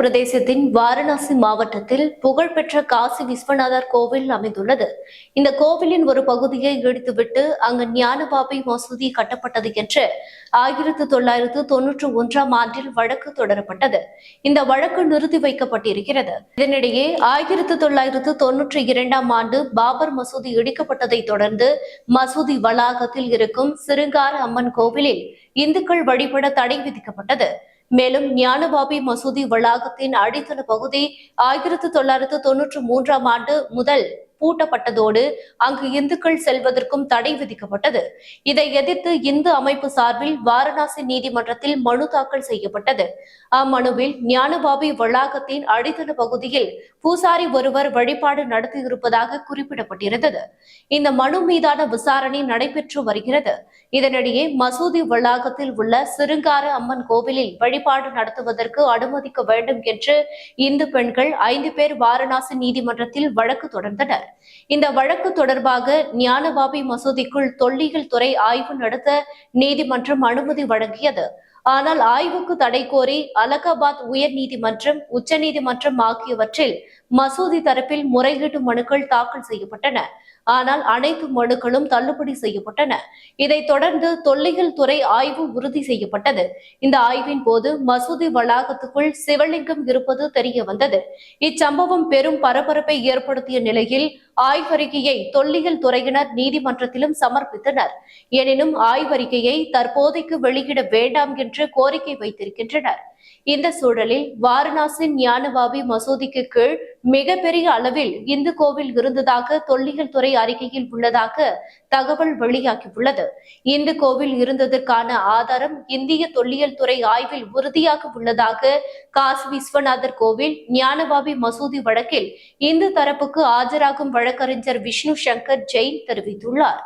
பிரதேசத்தின் வாரணாசி மாவட்டத்தில் புகழ்பெற்ற காசி விஸ்வநாதர் கோவில் அமைந்துள்ளது. இந்த கோவிலின் ஒரு பகுதியை இடித்துவிட்டு அங்கு ஞானபாபி மசூதி கட்டப்பட்டது என்று ஆயிரத்து தொள்ளாயிரத்து தொன்னூற்று ஒன்றாம் ஆண்டில் வழக்கு தொடரப்பட்டது. இந்த வழக்கு நிறுத்தி வைக்கப்பட்டிருக்கிறது. இதனிடையே ஆயிரத்து தொள்ளாயிரத்து தொன்னூற்றி இரண்டாம் ஆண்டு பாபர் மசூதி இடிக்கப்பட்டதை தொடர்ந்து மசூதி வளாகத்தில் இருக்கும் சிருங்கார அம்மன் கோவிலில் இந்துக்கள் வழிபட தடை விதிக்கப்பட்டது. மேலும் ஞானபாபி மசூதி வளாகத்தின் அடித்தள பகுதி ஆயிரத்து தொள்ளாயிரத்து தொன்னூற்று மூன்றாம் ஆண்டு முதல் பூட்டப்பட்டதோடு அங்கு இந்துக்கள் செல்வதற்கும் தடை விதிக்கப்பட்டது. இதை எதிர்த்து இந்து அமைப்பு சார்பில் வாரணாசி நீதிமன்றத்தில் மனு தாக்கல் செய்யப்பட்டது. அம்மனுவில் ஞானபாபி வளாகத்தின் அடித்தள பகுதியில் பூசாரி ஒருவர் வழிபாடு நடத்தியிருப்பதாக குறிப்பிடப்பட்டிருந்தது. இந்த மனு மீதான விசாரணை நடைபெற்று வருகிறது. இதனிடையே மசூதி வளாகத்தில் உள்ள சிருங்கார அம்மன் கோவிலில் வழிபாடு நடத்துவதற்கு அனுமதிக்க வேண்டும் என்று இந்து பெண்கள் ஐந்து பேர் வாரணாசி நீதிமன்றத்தில் வழக்கு தொடர்ந்தனர். இந்த வழக்கு தொடர்பாக ஞானபாபி மசூதிக்குள் தொல்லியல் துறை ஆய்வு நடத்த நீதிமன்றம் அனுமதி வழங்கியது. ஆனால் ஆய்வுக்கு தடை கோரி அலகாபாத் உயர் நீதிமன்றம் உச்சநீதிமன்றம் ஆகியவற்றில் மசூதி தரப்பில் முறையீட்டு மனுக்கள் தாக்கல் செய்யப்பட்டன. ஆனால் அனைத்து மனுக்களும் தள்ளுபடி செய்யப்பட்டன. இதைத் தொடர்ந்து தொல்லியல் துறை ஆய்வு உறுதி செய்யப்பட்டது. இந்த ஆய்வின் போது மசூதி வளாகத்துக்குள் சிவலிங்கம் இருப்பது தெரிய வந்தது இச்சம்பவம் பெரும் பரபரப்பை ஏற்படுத்திய நிலையில் ஆய்வறிக்கையை தொல்லியல் துறையினர் நீதிமன்றத்திலும் சமர்ப்பித்தனர். எனினும் ஆய்வறிக்கையை தற்போதைக்கு வெளியிட வேண்டாம் என்று கோரிக்கை வைத்திருக்கின்றனர். இந்த சூழலில் வாரணாசி ஞானபாபி மசூதிக்கு கீழ் மிகப்பெரிய அளவில் இந்து கோவில் இருந்ததாக தொல்லியல் துறை அறிக்கையில் உள்ளதாக தகவல் வெளியாகியுள்ளது. இந்து கோவில் இருந்ததற்கான ஆதாரம் இந்திய தொல்லியல் துறை ஆய்வில் உறுதியாக உள்ளதாக காசி விஸ்வநாதர் கோவில் ஞானபாபி மசூதி வழக்கில் இந்து தரப்புக்கு ஆஜராகும் வழக்கறிஞர் விஷ்ணு சங்கர் ஜெயின் தெரிவித்துள்ளார்.